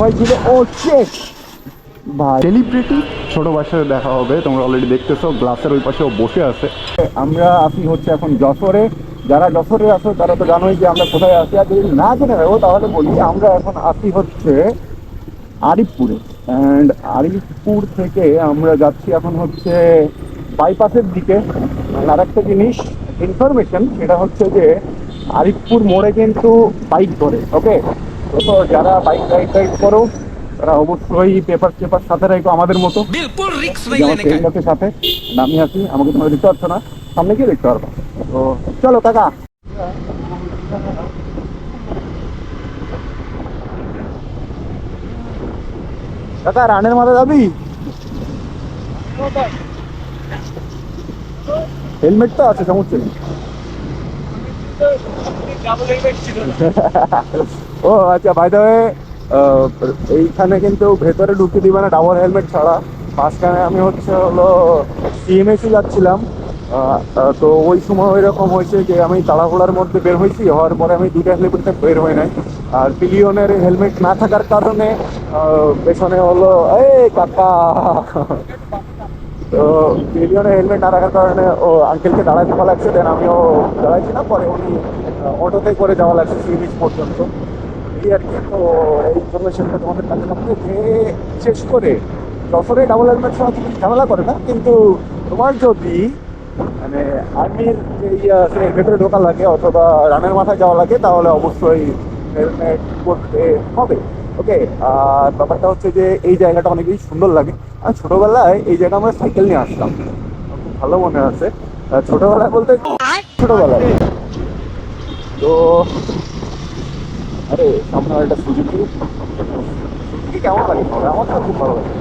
ভাই ছিল ও শেষ। ভাই। সেলিব্রিটি ছোট সাথে দেখা হবে তোমরা অলরেডি দেখতেছো গ্লাসের ওই পাশে ও বসে আছে। আমরা আসি হচ্ছে এখন যশোরে। যারা যশোরে আছো তারা তো জানোই যে আমরা কোথায় আছি। আর যদি না জেনে রাখো তাহলে বলি আমরা এখন আসি হচ্ছে আরিফপুরে। অ্যান্ড আরিফপুর থেকে আমরা যাচ্ছি এখন হচ্ছে বাইপাসের দিকে। আর একটা জিনিস ইনফরমেশন সেটা হচ্ছে যে আরিফপুর মোড়ে কিন্তু বাইক ধরে ওকে তো যারা বাইক রাইড রাইড করো তারা অবশ্যই পেপার সাথে রাখো আমাদের মতো। সাথে আসি আমাকে তোমার না সামনে গিয়ে দেখতে তো চলো কাকা রানের মাথা যাবি? হেলমেট তো আছে সমস্যা নেই। ও আচ্ছা বাই দ্য এইখানে কিন্তু ভেতরে ঢুকতে দিবে না ডাবল হেলমেট ছাড়া। মাঝখানে আমি হচ্ছে হলো সিএমএসি যাচ্ছিলাম। তো ওই সময় ওই রকম হয়েছে যে আমি তাড়াহুড়ার মধ্যে বের হয়েছি, হওয়ার পরে আমি দুটা হেলমেটে বের হই নাই। আর পিলিয়নের হেলমেট না থাকার কারণে পেছনে হলো, এই কাকা। তো মিলিয়নের হেলমেট না রাখার কারণে ও আঙ্কেলকে দাঁড়াতে ভালো লাগছে দেন আমিও দাঁড়াইছি না পরে উনি অটোতে করে যাওয়া লাগছে সি বিচ পর্যন্ত। এই আর কি, তো এই ইনফরমেশনটা তোমাদের কাছে থাকবে যে শেষ করে, যশোরে ডাবল হেলমেট ছাড়া তুমি ঝামেলা করে না, কিন্তু তোমার যদি মানে আর্মির যে ভেতরে ঢোকা লাগে অথবা রানের মাথায় যাওয়া লাগে, তাহলে অবশ্যই হেলমেট করতে হবে। ওকে আর ব্যাপারটা হচ্ছে যে এই জায়গাটা অনেক বেশি সুন্দর লাগে। আর ছোটবেলায় এই জায়গা আমরা সাইকেল নিয়ে আসতাম। খুব ভালো মনে আছে। ছোটবেলায় বলতে ছোটবেলায়। তো, আরে, সামনে একটা সুজুকি কেমন লাগে? আমার তো খুব ভালো লাগে।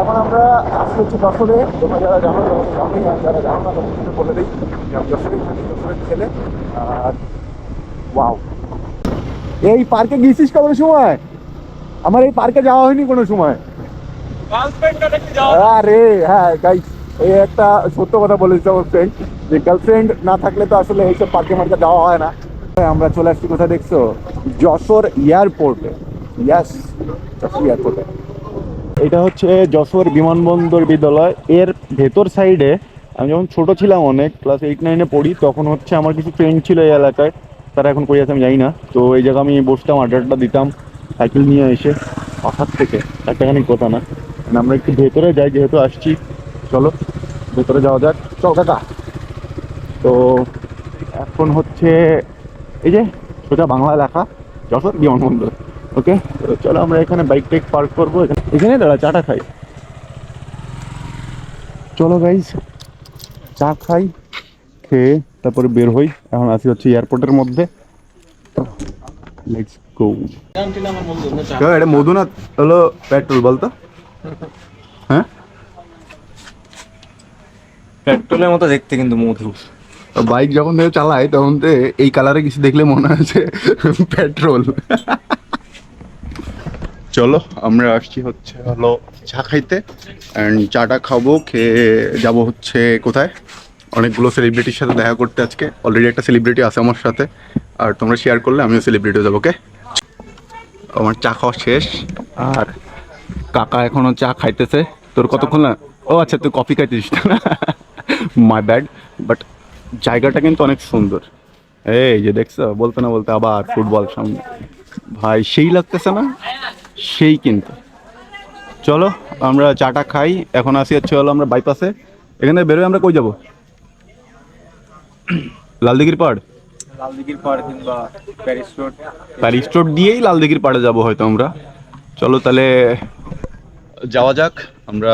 এখন আমরা আসলে হচ্ছে যশোরে। তোমরা যারা জানো তো যারা জানো না বলে দিই। আমি যশোরেই থাকি, যশোরের ছেলে। আর, ওয়াও। এই পার্কে গিয়েছিস কবে সময়? আমার এই পার্কে যাওয়া হয়নি কোনো সময়। আরে হ্যাঁ গাইস এই একটা সত্য কথা বলেছে আমার ফ্রেন্ড যে গার্লফ্রেন্ড না থাকলে তো আসলে এইসব পার্কে মার্কে যাওয়া হয় না। আমরা চলে আসছি, কোথায় দেখছ? যশোর এয়ারপোর্টে ইয়াস যশোর এয়ারপোর্টে এটা হচ্ছে যশোর বিমানবন্দর বিদ্যালয়। এর ভেতর সাইডে আমি যখন ছোট ছিলাম অনেক ক্লাস এইট নাইনে পড়ি, তখন হচ্ছে আমার কিছু ফ্রেন্ড ছিল এই এলাকায়। তারা এখন কই আমি জানি না। তো এই জায়গায় আমি বসতাম আড্ডাটা দিতাম। সাইকেল নিয়ে এসে পাখার থেকে একটাখানি কথা না। মানে আমরা একটু ভেতরে যাই, যেহেতু আসছি। চলো, ভেতরে যাওয়া যাক। চল, কাকা। তো এখন হচ্ছে এই যে সোজা বাংলা লেখা, যশোর বিমানবন্দর। ওকে? তো চলো আমরা এখানে বাইক টাইক পার্ক করব। এখানে দাঁড়া, চাটা খাই। চলো গাইজ চা খাই, খেয়ে তারপরে বের হই। এখন আসি হচ্ছে এয়ারপোর্টের মধ্যে। লেটস এটা মধুনাথ হলো পেট্রোল বলতো? হ্যাঁ? পেট্রোলের মতো দেখতে কিন্তু মধু বাইক যখন থেকে চালাই তখন থেকে এই কালারে কিছু দেখলে মনে হচ্ছে পেট্রোল চলো আমরা আসছি হচ্ছে হলো চা খাইতে। অ্যান্ড চাটা খাব খেয়ে যাব হচ্ছে কোথায়? অনেকগুলো সেলিব্রিটির সাথে দেখা করতে আজকে। অলরেডি একটা সেলিব্রিটি আছে আমার সাথে। আর তোমরা শেয়ার করলে আমিও সেলিব্রিটি হয়ে যাব ওকে আমার চা খাওয়া শেষ। আর কাকা এখনও চা খাইতেছে। তোর কতক্ষণ না ও আচ্ছা তুই কফি খাইতেছিস না? মাই ব্যাড বাট জায়গাটা কিন্তু অনেক সুন্দর। এই যে দেখছ বলতে না বলতে আবার ফুটবল সামনে। ভাই সেই লাগতেছে না? সেই কিন্তু। চলো আমরা চাটা খাই। এখন আসি হচ্ছে হলো আমরা বাইপাসে এখানে বেরোয় আমরা কই যাব? লালদিঘির পাড়? লালদিঘির পাড় কিংবা প্যারিস রোড। প্যারিস রোড দিয়েই লালদিঘির পাড়ে যাব হয়তো আমরা। চলো তাহলে যাওয়া যাক আমরা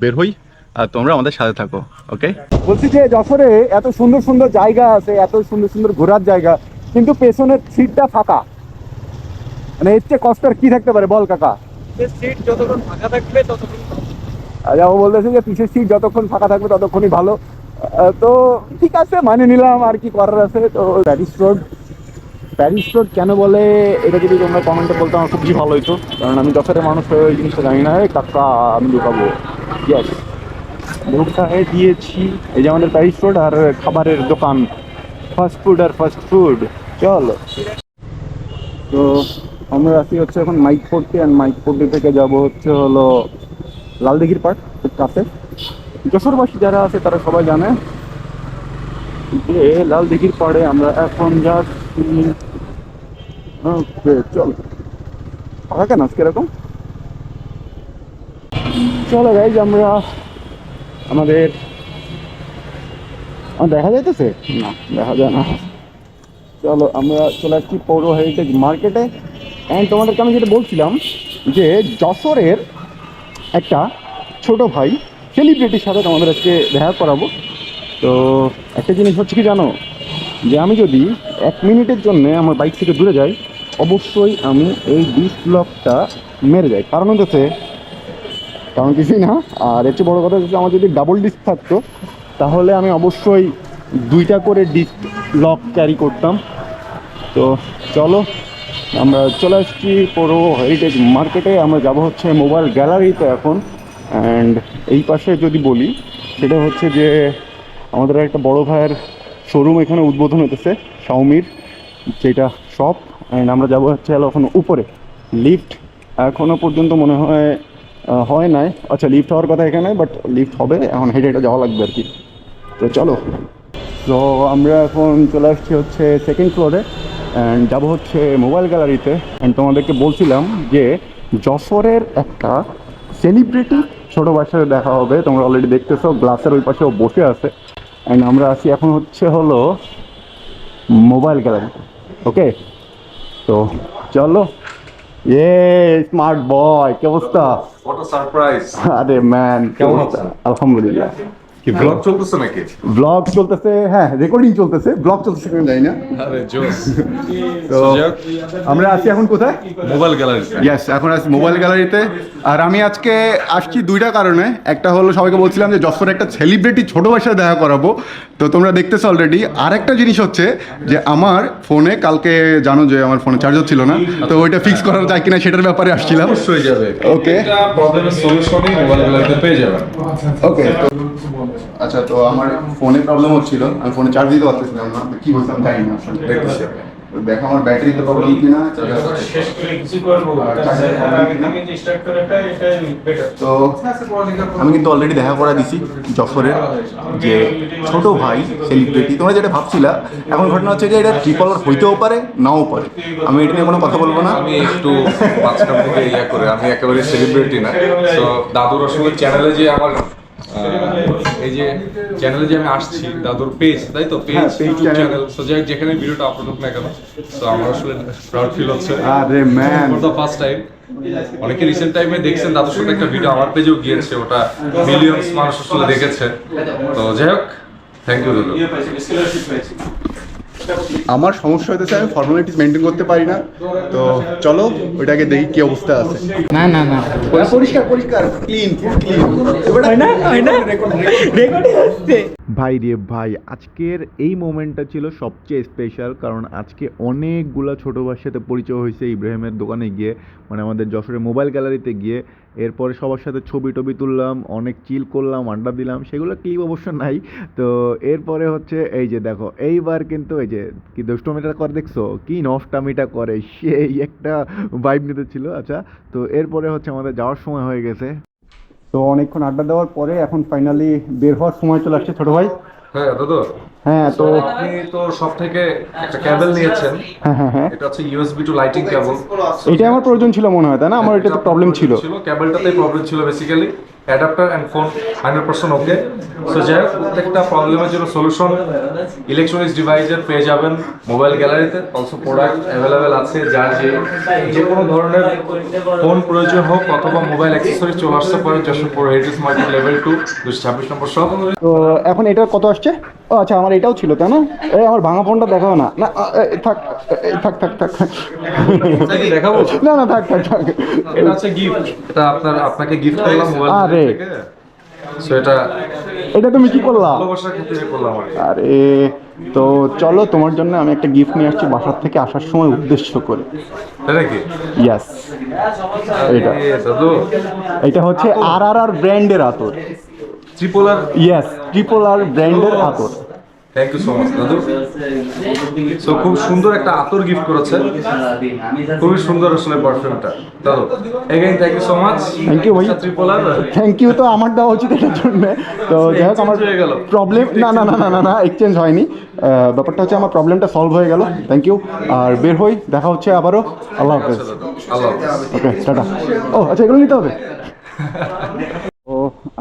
বের হই আর তোমরা আমাদের সাথে থাকো ওকে বলছি যে যশোরে এত সুন্দর সুন্দর জায়গা আছে এত সুন্দর সুন্দর ঘোরার জায়গা কিন্তু পেছনের সিটটা ফাঁকা। মানে এর চেয়ে কষ্ট আর কি থাকতে পারে? বল কাকা। সিট যতক্ষণ ফাঁকা থাকবে ততক্ষণ আচ্ছা ও বলতেছে যে পিছের সিট যতক্ষণ ফাঁকা থাকবে ততক্ষণই ভালো। তো ঠিক আছে মানে নিলাম, আর কি করার আছে। তো প্যারিস রোড প্যারিস রোড কেন বলে, এটা যদি তোমরা কমেন্টে বলতে আমার খুব বেশি ভালো হইতো। কারণ আমি যশোরের মানুষ হয়ে ওই জিনিসটা জানি না। কাকা আমি লুকাবো। ইয়েস ঢুকায় দিয়েছি। এই যে আমাদের প্যারিস রোড আর খাবারের দোকান। ফাস্ট ফুড আর ফাস্ট ফুড চল। তো আমরা আছি হচ্ছে এখন Mike forty and Mike forty থেকে যাব হচ্ছে হলো লালদিঘির পার্ক কাছে। যশোরবাসী যারা আছে তারা সবাই জানে যে লাল দিঘির পাড়ে আমরা এখন যাচ্ছি। চল। ফাঁকা কেন আজকে এরকম? চলো গাইজ আমরা আমাদের দেখা যাইতেছে? না, দেখা যায় না। চলো, আমরা চলে আসছি পৌর হেরিটেজ মার্কেটে অ্যান্ড তোমাদেরকে আমি যেটা বলছিলাম যে যশোরের একটা ছোট ভাই সেলিব্রিটির সাথে তোমাদের আজকে দেখা করাবো। তো একটা জিনিস হচ্ছে কি জানো? যে আমি যদি এক মিনিটের জন্য আমার বাইক থেকে দূরে যাই, অবশ্যই আমি এই ডিস ব্লকটা মেরে যাই। কারণ হচ্ছে কারণ কিছুই না, আর চেয়ে বড়ো কথা হচ্ছে আমার যদি ডাবল ডিস্ক থাকতো, তাহলে আমি অবশ্যই দুইটা করে ডিস্ক লক ক্যারি করতাম। তো চলো, আমরা চলে আসছি পুরো হেরিটেজ মার্কেটে আমরা যাব হচ্ছে মোবাইল গ্যালারিতে এখন। অ্যান্ড এই পাশে যদি বলি, সেটা হচ্ছে যে আমাদের একটা বড় ভাইয়ের শোরুম এখানে উদ্বোধন হতেছে শাওমির যেটা শপ অ্যান্ড আমরা যাব হচ্ছে এখন উপরে। লিফট এখনও পর্যন্ত মনে হয় হয় নাই। আচ্ছা লিফট হওয়ার কথা এখানে বাট লিফট হবে। এখন হেঁটে হেঁটে যাওয়া লাগবে আর কি। তো চলো। তো আমরা এখন চলে আসছি হচ্ছে সেকেন্ড ফ্লোরে অ্যান্ড যাব হচ্ছে মোবাইল গ্যালারিতে অ্যান্ড তোমাদেরকে বলছিলাম যে যশোরের একটা সেলিব্রিটি ছোটো বাসায় দেখা হবে তোমরা অলরেডি দেখতেছো গ্লাসের ওই পাশেও বসে আছে। অ্যান্ড আমরা আছি এখন হচ্ছে হলো মোবাইল গ্যালারি ওকে তো চলো। এ স্মার্ট বয় কি অবস্থা? আরে ম্যান কেমন অবস্থা? আলহামদুলিল্লাহ। কি ব্লগ চলতেছে নাকি? ব্লগ চলতেছে হ্যাঁ রেকর্ডিং চলতেছে ব্লগ চলতেছে কেন জানি না। আরে জোস। তো আমরা আছি এখন কোথায়? মোবাইল গ্যালারি ইয়েস এখন আছি মোবাইল গ্যালারিতে আর আমি আজকে আসছি দুইটা কারণে। একটা হলো সবাইকে বলছিলাম যে যশোরে একটা সেলিব্রিটি ছোটো সাথে দেখা করাবো। তো তোমরা দেখতেছো অলরেডি আর একটা জিনিস হচ্ছে যে আমার ফোনে কালকে জানো যে আমার ফোনে চার্জার ছিল না তো ওইটা ফিক্স করার যায় কিনা সেটার ব্যাপারে আসছিলাম। অবশ্যই যাবে। Okay. এটা প্রবলেমের সলিউশনই মোবাইল গ্যালারিতে পেয়ে যাবেন। ওকে আচ্ছা তো আমার ফোনে প্রবলেম হচ্ছিল। আমি ফোনে চার্জ দিতে পারতেছিলাম না। কি বলতাম জানি না। আসলে দেখতেছি। দেখো আমার ব্যাটারিতে প্রবলেম কিনা তো আমি কিন্তু অলরেডি দেখা করা দিছি যশোরের যে ছোট ভাই সেলিব্রিটি তোমরা যেটা ভাবছিলা এখন ঘটনা হচ্ছে যে এটা ট্রিপল হইতেও পারে নাও পারে। আমি এটা নিয়ে কোনো কথা বলব না। আমি একটু মাঝখান থেকে ইয়া করে আমি একেবারে সেলিব্রিটি না। তো দাদুর আসলে চ্যানেলে যে আমার এই যে চ্যানেলে যে আমি আসছি দাদুর পেজ তাই তো? পেজ চ্যানেল সো যাই যেখানে ভিডিওটা আপলোড হোক না কেন তো আমার আসলে প্রাউড ফিল হচ্ছে। আরে man for the first time অনেকে রিসেন্ট টাইমে দেখছেন দাদুর সাথে একটা ভিডিও আমার পেজেও গিয়েছে ওটা মিলিয়ন্স মানুষ আসলে দেখেছে। তো যাই হোক থ্যাংক ইউ দাদু। আমার সমস্যা হইতেছে আমি ফর্মালিটিস মেনটেন করতে পারি না। তো চলো ওইটাকে দেখি কি অবস্থা আছে। না না না। পরিষ্কার পরিষ্কার ক্লিন ক্লিন না হয় না। রেকর্ডিং হচ্ছে ভাই রে ভাই আজকের এই মোমেন্টটা ছিল সবচেয়ে স্পেশাল কারণ আজকে অনেকগুলা ছোটো ভাইয়ের সাথে পরিচয় হয়েছে ইব্রাহিমের দোকানে গিয়ে মানে আমাদের যশোরের মোবাইল গ্যালারিতে গিয়ে। এরপরে সবার সাথে ছবি টবি তুললাম, অনেক চিল করলাম, আড্ডা দিলাম, সেগুলো ক্লিপ অবশ্য নাই। তো এরপরে হচ্ছে এই যে দেখো, এইবার কিন্তু এই যে কি দুষ্টমিটা করে দেখছ? কি নষ্টামিটা করে? সেই একটা ভাইব নিতে ছিল আচ্ছা। তো এরপরে হচ্ছে আমাদের যাওয়ার সময় হয়ে গেছে। তো অনেকক্ষণ আড্ডা দেওয়ার পরে এখন ফাইনালি বের হওয়ার সময় চলে আসছে ছোট ভাই। হ্যাঁ দাদু। হ্যাঁ তো আপনি তো সব থেকে একটা কেবল নিয়েছেন। হ্যাঁ হ্যাঁ হ্যাঁ। এটা হচ্ছে ইউএসবি টু লাইটিং কেবল এটা আমার প্রয়োজন ছিল মনে হয় তাই না? আমার এটাতে প্রবলেম ছিল। ছিল। কেবলটাতে প্রবলেম ছিল basically adapter and phone hundred percent okay. So যাই হোক, প্রত্যেকটা প্রবলেমের জন্য সলিউশন ইলেকট্রনিক্স ডিভাইসের পেয়ে যাবেন। মোবাইল গ্যালারিতে অলসো প্রোডাক্ট অ্যাভেলেবেল আছে, যার যে যে কোনো ধরনের ফোন প্রয়োজন হোক অথবা মোবাইল অ্যাক্সেসরি চলে আসতে পারে Jashorpur heritage market level two দুশো ছাব্বিশ নম্বর সব তো এখন এটা কত আসছে? ও আচ্ছা আমার এটাও ছিল তাই না? এই আমার ভাঙা ফোনটা দেখাও না। না থাক থাক থাক থাক। দেখাবো না না থাক থাক থাক। এটা হচ্ছে গিফট এটা আপনার আপনাকে গিফট করলাম মোবাইল আরে। সো এটা এটা তুমি কি করলা? ভালোবাসার ক্ষেত্রে করলাম আরে তো চলো তোমার জন্য আমি একটা গিফট নিয়ে আসছি বাসার থেকে আসার সময় উদ্দেশ্য করে। ইয়াস এটা। এটা হচ্ছে আর আর আর ব্র্যান্ডের আতর। ইয়েস ট্রিপল আর ব্র্যান্ডের আতর। থ্যাংক ইউ সো মাচ দাদু। সো খুব সুন্দর একটা আতর গিফট করেছে। খুবই সুন্দর আসলে পারফিউমটা দাদু again thank you so much Thank you, ভাই। থ্যাংক ইউ তো আমার দেওয়া উচিত এটার জন্য। তো যাই হোক আমার। প্রবলেম না না না না না না এক্সচেঞ্জ হয়নি। ব্যাপারটা হচ্ছে আমার প্রবলেমটা সলভ হয়ে গেল। থ্যাংক ইউ আর বের হই দেখা হচ্ছে আবারও। আল্লাহ হাফেজ। আল্লাহ ওকে টাটা। ও আচ্ছা এগুলো নিতে হবে।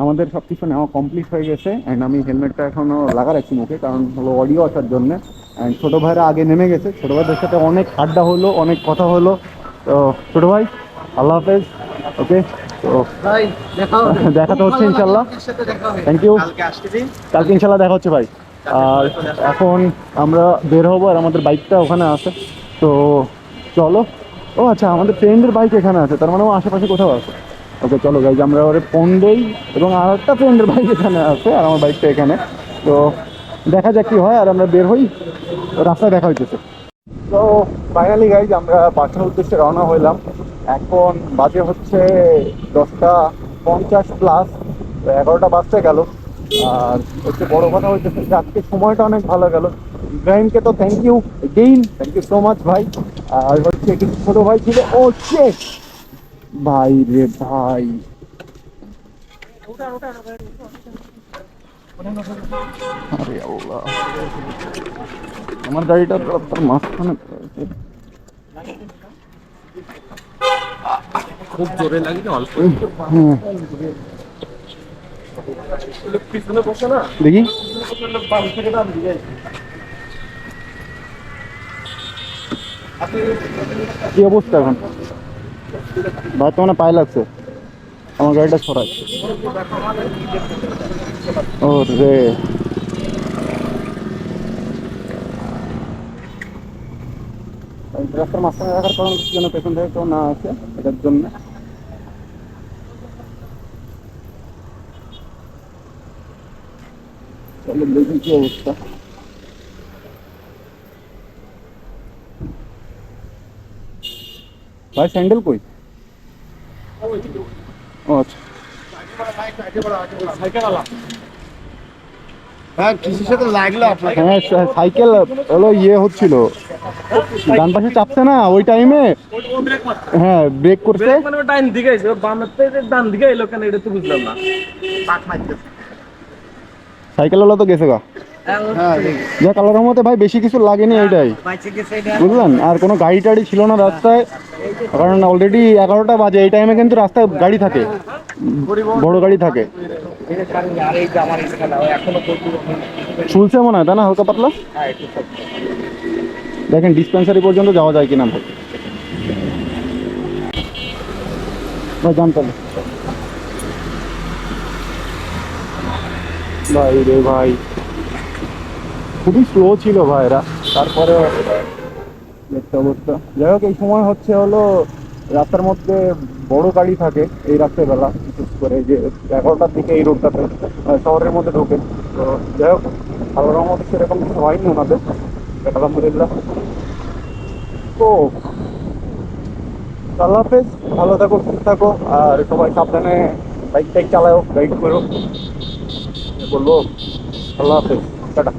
আমাদের সব কিছু নেওয়া কমপ্লিট হয়ে গেছে অ্যান্ড আমি হেলমেটটা এখনও লাগা রাখছি মুখে কারণ হলো অডিও আসার জন্য। অ্যান্ড ছোটো ভাইরা আগে নেমে গেছে ছোটো ভাইদের সাথে অনেক আড্ডা হলো অনেক কথা হলো। তো ছোটো ভাই আল্লাহ হাফেজ ওকে? তো দেখা তো হচ্ছে ইনশাল্লাহ থ্যাংক ইউ কালকে ইনশাল্লাহ দেখা হচ্ছে ভাই। আর এখন আমরা বের হব আর আমাদের বাইকটা ওখানে আছে। তো চলো। ও আচ্ছা আমাদের ফ্রেন্ডের বাইক এখানে আছে তার মানে ও আশেপাশে কোথাও আছে। ওকে চলো গাইজ আমরা ওরে ফোন দেই এবং আর একটা ফ্রেন্ডের বাইক এখানে আছে, আর আমার বাইকটা এখানে। তো দেখা যাক কি হয়, আর আমরা বের হই। রাস্তায় দেখা হইতেছে। তো ফাইনালি গাইজ আমরা বাসার উদ্দেশ্যে রওনা হইলাম। এখন বাজে হচ্ছে দশটা পঞ্চাশ প্লাস এগারোটা বাজতে গেল। আর হচ্ছে বড় কথা হচ্ছে যে আজকে সময়টা অনেক ভালো গেল। ইব্রাহিমকে তো thank you again thank you so much ভাই। আর হচ্ছে কিছু ছোটো ভাই ছিল। ও চেক ভাই রে ভাই। আরে আল্লাহ। আমার গাড়িটা রাস্তার মাঝখানে খুব জোরে লাগে অল্প পিছনে বসে না? দেখি। কি অবস্থা এখন? ভাই তো মানে পায়ে লাগছে আমার গাড়িটা ছড়ায় ও রে রাস্তার মাঝখানে রাখার কারণ যেন পেছন থেকে কেউ না আসে এটার জন্য চলো দেখি কি অবস্থা ভাই স্যান্ডেল কই ও আচ্ছা। হ্যাঁ কিসের সাথে লাগল আপনার। হ্যাঁ সাইকেল হলো ইয়ে হচ্ছিল। ডান পাশে চাপছে না ওই টাইমে? হ্যাঁ ব্রেক করতে মানে ডান দিকে আইছে। ও ডান দিকে এলো কেন এটা তো বুঝলাম না। সাইকেল হলো তো গেছে গা। যা কালার মতে ভাই বেশি কিছু লাগেনি এইটাই। বুঝলেন? আর কোনো গাড়ি টাড়ি ছিল না রাস্তায়। কারণ অলরেডি এগারোটা বাজে, এই টাইমে কিন্তু রাস্তায় গাড়ি থাকে। বড় গাড়ি থাকে। শুনছে মনে হয় তাই না, হালকা পাতলা? দেখেন ডিসপেন্সারি পর্যন্ত যাওয়া যায় কিনা। ভাই ভাই জানতাম ভাই রে ভাই, খুবই স্লো ছিল ভাইরা। তারপরে দেখতে অবস্থা। যাই হোক, এই সময় হচ্ছে হলো রাস্তার মধ্যে বড় গাড়ি থাকে এই রাত্রেবেলা, বিশেষ করে যে এগারোটার দিকে এই রোডটাতে শহরের মধ্যে ঢোকে। তো যাই হোক, আল্লাহর মধ্যে সেরকম কিছু হয়নি ওনাদের, আলহামদুলিল্লাহ। তো, আল্লাহ হাফেজ, ভালো থাকো, সুস্থ থাকো, আর সবাই সাবধানে বাইক টাইক চালাও গাইড করো বলব, আল্লাহ হাফেজ, টাটা।